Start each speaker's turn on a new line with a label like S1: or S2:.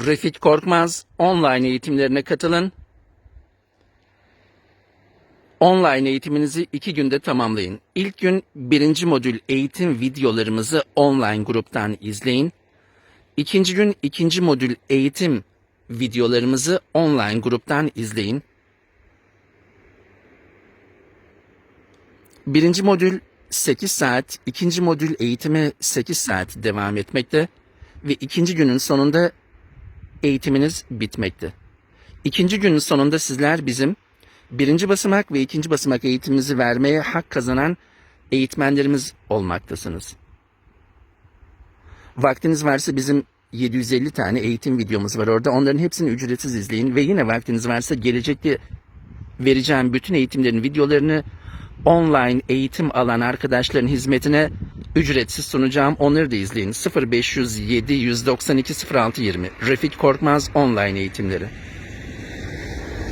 S1: Refik Korkmaz online eğitimlerine katılın. Online eğitiminizi iki günde tamamlayın. İlk gün birinci modül eğitim videolarımızı online gruptan izleyin. İkinci gün ikinci modül eğitim videolarımızı online gruptan izleyin. Birinci modül 8 saat, ikinci modül eğitimi 8 saat devam etmekte ve ikinci günün sonunda eğitiminiz bitmekte. İkinci günün sonunda sizler bizim birinci basamak ve ikinci basamak eğitimimizi vermeye hak kazanan eğitmenlerimiz olmaktasınız. Vaktiniz varsa bizim 750 tane eğitim videomuz var orada. Onların hepsini ücretsiz izleyin ve yine vaktiniz varsa gelecekte vereceğim bütün eğitimlerin videolarını online eğitim alan arkadaşların hizmetine ücretsiz sunacağım. Onları da izleyin. 0507 192 06 20 Refik Korkmaz online eğitimleri.